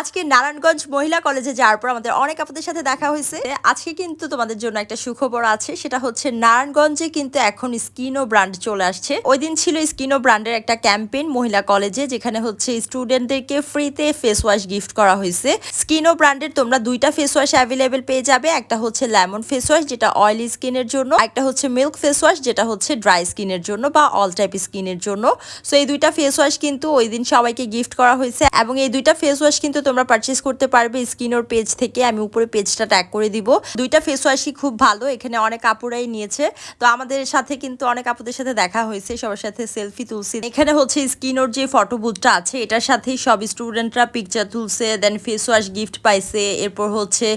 আজকে নারায়ণগঞ্জ মহিলা কলেজে যাওয়ার পর আমাদের অনেক আপনাদের সাথে দেখা হয়েছে। আজকে কিন্তু তোমাদের জন্য একটা সুখবর আছে, সেটা হচ্ছে নারায়ণগঞ্জে কিন্তু এখন স্কিনো ব্র্যান্ড চলে আসছে। ওই দিন ছিল স্কিনো ব্র্যান্ডের একটা ক্যাম্পেইন মহিলা কলেজে, যেখানে হচ্ছে স্টুডেন্টদেরকে ফ্রিতে ফেস ওয়াশ গিফট করা হয়েছে। স্কিনো ব্র্যান্ডের তোমরা দুইটা ফেস ওয়াশ অ্যাভেলেবেল পেয়ে যাবে, একটা হচ্ছে লেমন ফেস ওয়াশ যেটা অয়েলি স্কিনের জন্য একটা হচ্ছে মিল্ক ফেস ওয়াশ যেটা হচ্ছে ড্রাই স্কিনের জন্য বা অল টাইপ স্কিনের জন্য। সো এই দুইটা ফেস ওয়াশ কিন্তু ওই দিন সবাইকে গিফট করা হয়েছে, এবং এই দুইটা ফেস ওয়াশ কিন্তু তোমরা পারচেস করতে পারবে স্কিন ওর পেজ থেকে। আমি উপরে পেজটা ট্যাগ করে দিব। দুইটা ফেস ওয়াশই খুব ভালো, এখানে অনেক আপুরাই নিয়েছে। তো আমাদের সাথে কিন্তু অনেক আপুদের সাথে দেখা হয়েছে, সবার সাথে সেলফি তুলছি। এখানে হচ্ছে স্কিন ওর যে ফটো বুথটা আছে, এটার সাথেই সব স্টুডেন্টরা পিকচার তুলছে দেন ফেস ওয়াশ গিফট পাইছে, এরপর হচ্ছে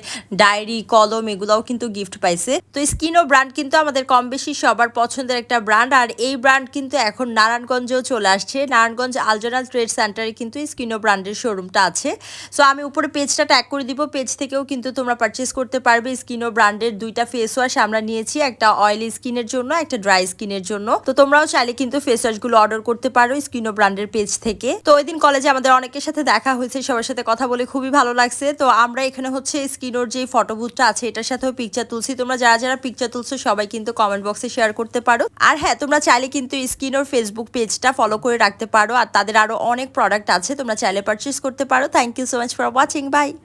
ডায়েরি কলম, এগুলাও কিন্তু গিফট পাইছে। তো স্কিনো ব্র্যান্ড কিন্তু আমাদের কম বেশি সবার পছন্দের একটা ব্র্যান্ড আর এই ব্র্যান্ড কিন্তু এখন নারায়ণগঞ্জেও চলে আসছে। নারায়ণগঞ্জ আলজনাল ট্রেড সেন্টারে কিন্তু স্কিনো ব্র্যান্ডের শোরুমটা আছে। সো আমি উপরে পেজটা ট্যাগ করে দিব। পেজ থেকেও কিন্তু তোমরা পারচেস করতে পারবে। স্কিনো ব্র্যান্ডের দুইটা ফেস ওয়াশ আমরা নিয়েছি। একটা অয়েলি স্কিনের জন্য, একটা ড্রাই স্কিনের জন্য। তো তোমরাও চাইলে কিন্তু ফেস ওয়াশগুলো অর্ডার করতে পারো স্কিনো ব্র্যান্ডের পেজ থেকে। তো ওই দিন কলেজে আমাদের অনেকের সাথে দেখা হয়েছে, সবার সাথে কথা বলে খুবই ভালো লাগছে। তো আমরা এখানে হচ্ছে স্কিনোর যে ফটো বুথটা আছে, এটার সাথেও পিকচার তুলছি। তোমরা যারা যারা পিকচার তুলছো, সবাই কিন্তু কমেন্ট বক্সে শেয়ার করতে পারো। আর হ্যাঁ তোমরা চাইলে কিন্তু স্কিনোর ফেসবুক পেজটা ফলো করে রাখতে পারো। আর তাদের আরও অনেক প্রোডাক্ট আছে, তোমরা চাইলে পারচেস করতে পারো। Thank you you so much for watching. Bye.